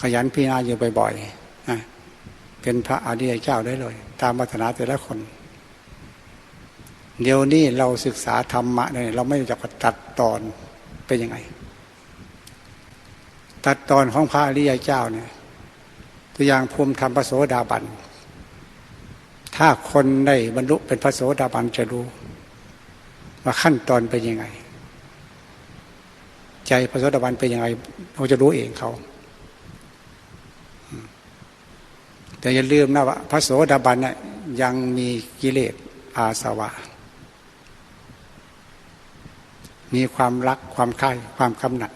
ขยันพิจารณาอยู่บ่อยๆนะเป็นพระอริยเจ้าได้เลย ตามวัฒนาแต่ละคน เดี๋ยวนี้เราศึกษาธรรมะเนี่ยเราไม่จักตัดตอนเป็นยังไง ตัดตอนของพระอริยเจ้าเนี่ยตัวอย่างภูมิธรรมพระโสดาบัน ถ้าคนได้บรรลุเป็นพระโสดาบันจะรู้ว่าขั้นตอนเป็นยังไง ใจพระโสดาบันเป็นยังไงเราจะรู้เองเขา แต่อย่าลืมนะว่าพระโสดาบันน่ยยังมีกิเลสอาสวะ มีความรักความใคร่ความกำหนัด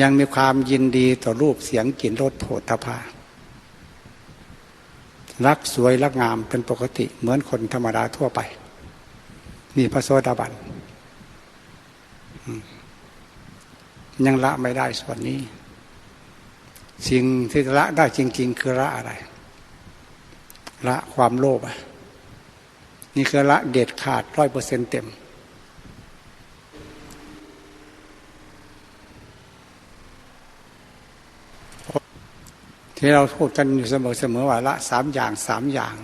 ยังมีความยินดีต่อรูปเสียงกลิ่นรสโผฏฐพารักสวยรักงามเป็นปกติเหมือนคนธรรมดาทั่วไป นี่พระโสดาบันยังละไม่ได้ส่วนนี้ สิ่งที่ละได้จริง ๆ คือละอะไร ละความโลภนี่คือละเด็ดขาดร้อยเปอร์เซ็นต์เต็ม ที่เราพูดกันอยู่เสมอๆว่าละสามอย่างสามอย่าง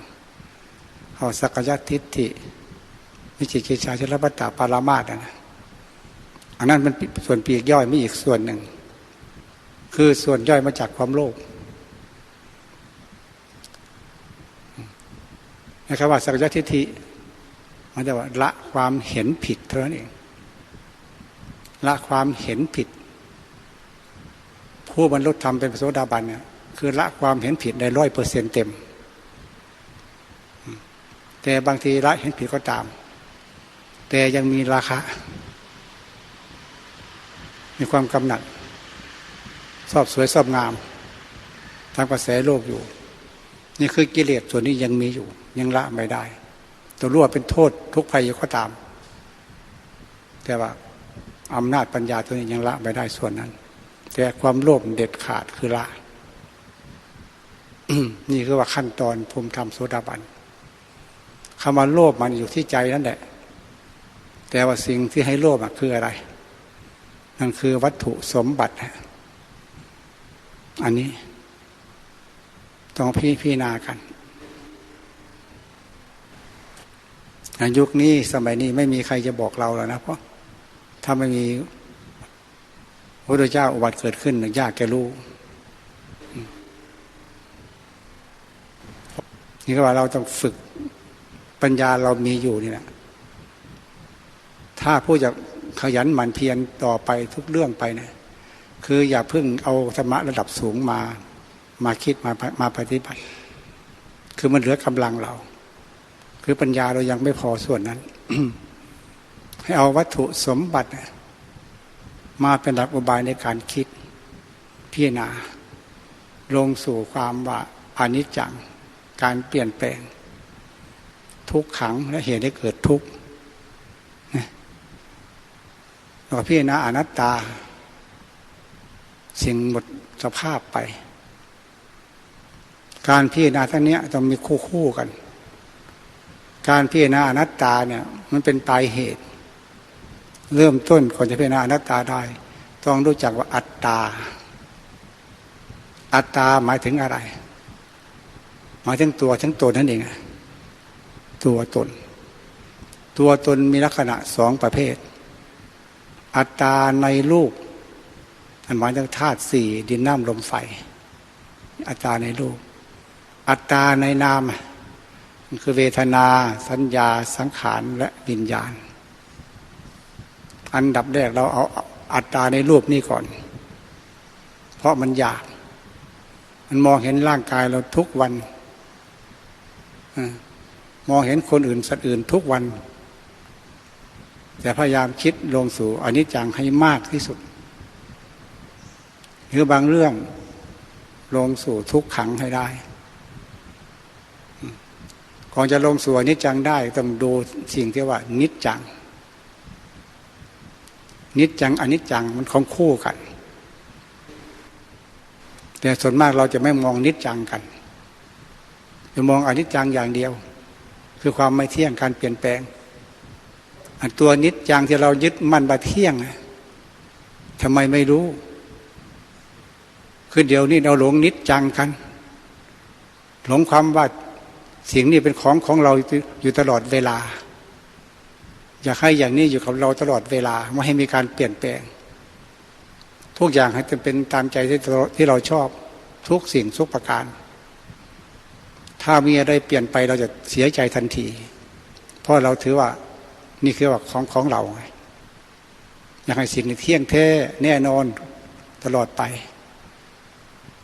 เอาสักยทิฏฐิวิจิกิจชาชลปัตตาปารามาตนะอันนั้นมันส่วนปีกย่อยไม่อีกส่วนหนึ่ง คือส่วนย่อยมาจากความโลภนะครับว่าสักยทิฏฐิมันจะว่าละความเห็นผิดเท่านั้นเองละความเห็นผิด ผู้บรรลุธรรมเป็นพระโสดาบันเนี่ยคือละความเห็นผิดได้ร้อยเปอร์เซ็นเต็ม แต่บางทีละเห็นผิดก็ตาม แต่ยังมีราคามีความกำหนัด ชอบสวยชอบงามทางกระแสโลกอยู่ นี่คือกิเลสส่วนนี้ยังมีอยู่ ยังละไม่ได้ ตัวรู้ว่าเป็นโทษทุกภัยอยู่ก็ตาม แต่ว่าอำนาจปัญญาตัวนี้ยังละไม่ได้ส่วนนั้น แต่ความโลภเด็ดขาดคือละนี่คือว่าขั้นตอนภูมิธรรมโสดาบันคำว่าโลภมันอยู่ที่ใจนั่นแหละ แต่ว่าสิ่งที่ให้โลภคืออะไร นั่นคือวัตถุสมบัติ อันนี้ ต้องพี่พี่นากันยุคนี้สมัยนี้ไม่มีใครจะบอกเราแล้วนะเพราะถ้าไม่มีพระพุทธเจ้าอุบัติเกิดขึ้นยากแกรู้นี่ก็ว่าเราต้องฝึกปัญญาเรามีอยู่นี่แหละถ้าผู้จะขยันหมั่นเพียรต่อไปทุกเรื่องไปเนี่ย คืออย่าเพิ่งเอาธรรมะระดับสูงมา มาคิดมามาปฏิบัติ คือมันเหลือกำลังเรา คือปัญญาเรายังไม่พอส่วนนั้น ให้เอาวัตถุสมบัติ มาเป็นหลักอุบายในการคิดพิจารณา ลงสู่ความว่าอนิจจัง การเปลี่ยนแปลง ทุกขังและเหตุให้เกิดทุกข์เราพิจารณาอนัตตา สิ่งหมดสภาพไป การพิจารณาทั้งนี้ต้องมีคู่คู่กัน การพิจารณาอนัตตาเนี่ย มันเป็นปลายเหตุ เริ่มต้นก่อนจะพิจารณาอนัตตาได้ ต้องรู้จักว่าอัตตา อัตตาหมายถึงอะไร หมายถึงตัวทั้งตนนั่นเองตัวตน ตัวตนมีลักษณะสองประเภท อัตตาในรูป อันหมายถึงธาตุสี่ดินน้ำลมไฟ อัตตาในรูป อัตตาในนามมันคือเวทนา สัญญา สังขารและวิญญาณ อันดับแรกเราเอาอัตตาในรูปนี้ก่อน เพราะมันอยาก มันมองเห็นร่างกายเราทุกวันมองเห็นคนอื่นสัตว์อื่นทุกวัน แต่พยายามคิดลงสู่อนิจจังให้มากที่สุด รือบางเรื่องลงสู่ทุกขังให้ได้ก่อนจะลงสู่อนิจจังได้ต้องดูสิ่งที่ว่า นิจจัง นิจจังอนิจจังมันของคู่กัน แต่ส่วนมากเราจะไม่มองนิจจังกันจะมองอนิจจังอย่างเดียว คือความไม่เที่ยงการเปลี่ยนแปลงตัวนิจจังที่เรายึดมั่นว่าเที่ยงทำไมไม่รู้ คือเดี๋ยวนี้เราหลงนิจจังกัน หลงความว่าสิ่งนี้เป็นของของเราอยู่ตลอดเวลา อยากให้อย่างนี้อยู่กับเราตลอดเวลาไม่ให้มีการเปลี่ยนแปลง ทุกอย่างให้เป็นตามใจที่ที่เราชอบทุกสิ่งทุกประการ ถ้ามีอะไรเปลี่ยนไปเราจะเสียใจทันที เพราะเราถือว่านี่คือว่าของของเราไงอยากให้สิ่งนี้เที่ยงแท้แน่นอนตลอดไป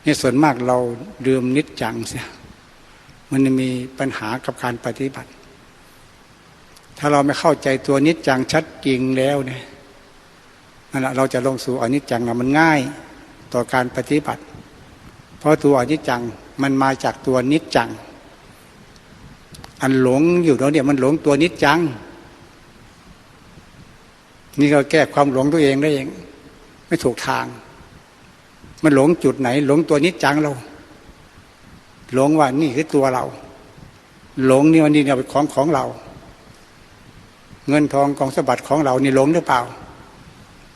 นี่ส่วนมากเราลืมนิจจังเสียมันมีปัญหากับการปฏิบัติ ถ้าเราไม่เข้าใจตัวนิจจังชัดจริงแล้วเนี่ยนั่นแหละเราจะลงสู่อนิจจังนะมันง่ายต่อการปฏิบัติ เพราะตัวอนิจจังมันมาจากตัวนิจจัง อันหลงอยู่แล้วเนี่ยมันหลงตัวนิจจัง นี่ก็แก้ความหลงตัวเองได้เอง ไม่ถูกทาง มันหลงจุดไหน หลงตัวนิจจังเรา หลงว่านี่คือตัวเรา หลงนี่วันนี้เนี่ยเป็นของของเรา เงินทองกองสมบัติของเรานี่หลงหรือเปล่า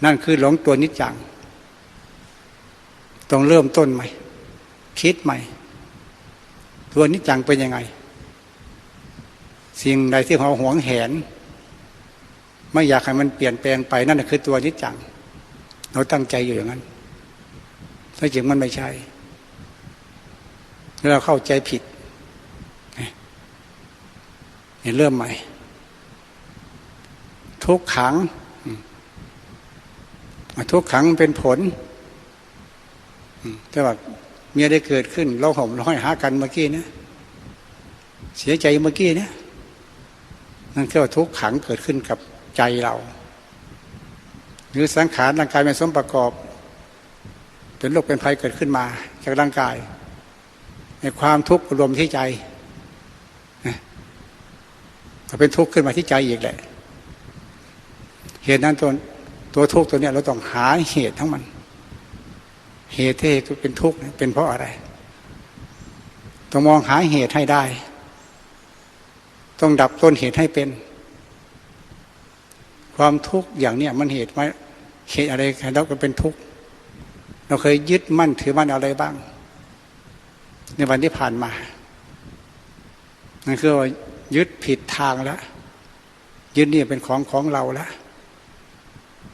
นั่นคือหลงตัวนิจจังต้องเริ่มต้นใหม่ คิดใหม่ ตัวนิจจังเป็นยังไง สิ่งใดที่เราหวงแหน ไม่อยากให้มันเปลี่ยนแปลงไปนั่นคือตัวนิจจัง เราตั้งใจอยู่อย่างนั้น ถ้าจริงมันไม่ใช่เราเข้าใจผิดเห็นเริ่มใหม่ ทุกขัง ทุกขังเป็นผลแต่ว่าเมียได้เกิดขึ้นเราห่มร้อยหากันเมื่อกี้นะเสียใจเมื่อกี้นะนั่นคือว่าทุกขังเกิดขึ้นกับใจเรา หรือสังขารร่างกายเป็นสมประกอบ เป็นโรคเป็นภัยเกิดขึ้นมา จากร่างกาย ในความทุกข์รวมที่ใจก็เป็นทุกข์ขึ้นมาที่ใจอีกแหละ เหตุนั้นตัวตัวทุกข์ตัวเนี้ยเราต้องหาเหตุทั้งมัน เหตุที่เป็นทุกข์เป็นเพราะอะไร ต้องมองหาเหตุให้ได้ ต้องดับต้นเหตุให้เป็น ความทุกข์อย่างเนี้ยมันเหตุว่าเหตุอะไรแล้วก็เป็นทุกข์ เราเคยยึดมั่นถือมั่นอะไรบ้าง ในวันที่ผ่านมา นั่นคือว่ายึดผิดทางแล้ว ยึดนี่เป็นของของเราแล้ว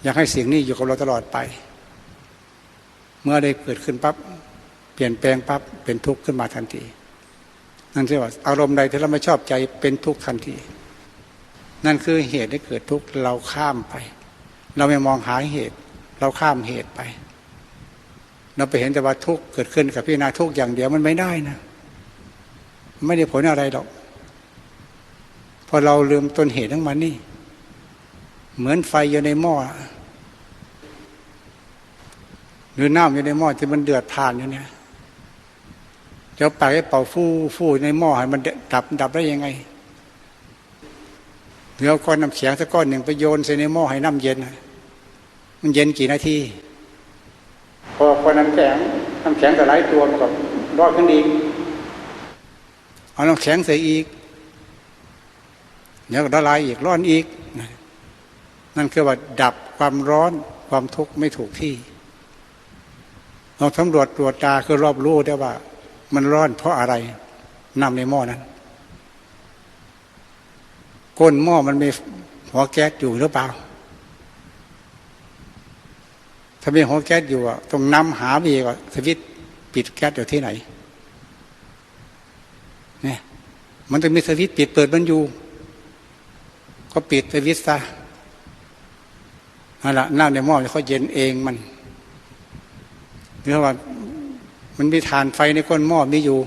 อยากให้สิ่งนี้อยู่กับเราตลอดไป เมื่อได้เกิดขึ้นปั๊บ เปลี่ยนแปลงปั๊บ เป็นทุกข์ขึ้นมาทันที นั่นคือว่าอารมณ์ใดที่เราไม่ชอบใจเป็นทุกข์ทันที นั่นคือเหตุให้เกิดทุกข์เราข้ามไป เราไม่มองหาเหตุ เราข้ามเหตุไป เราไปเห็นแต่ว่าทุกข์เกิดขึ้นกับพี่นาทุกข์อย่างเดียวมันไม่ได้นะ ไม่ได้ผลอะไรหรอกพอเราลืมต้นเหตุทั้งมันนี่ เหมือนไฟอยู่ในหม้อหรือน้ำอยู่ในหม้อที่มันเดือดผ่านอยู่เนี่ยจะไปให้เป่าฟู่ฟู่ในหม้อให้มันดับดับได้ยังไงเดี๋ยวก้อนน้ำแข็งสักก้อนหนึ่งไปโยนใส่ในหม้อให้น้ำเย็นมันเย็นกี่นาที พอพอน้ำแข็งน้ำแข็งสลายตัวมันก็รอดขึ้นอีกเอาน้ำแข็งใส่อีกเดี๋ยวก็ละลายอีกร้อนอีก นั่นคือว่าดับความร้อนความทุกข์ไม่ถูกที่เราสำรวจตรวจตาคือรอบรู้ได้ว่า มันร้อนเพราะอะไรน้ำในหม้อนั้นก้นหม้อมันมีหัวแก๊สอยู่หรือเปล่า ถ้ามีหัวแก๊สอยู่ต้องนำหามีก่อนสวิตปิดแก๊สอยู่ที่ไหนเนี่ยมันจะมีสวิตปิดเปิดมันอยู่ ก็ปิดสวิตซะนั่นแหละน้ำในหม้อเขาเย็นเองมันเนื่อว่า มันมีฐานไฟในก้นหม้อมีอยู่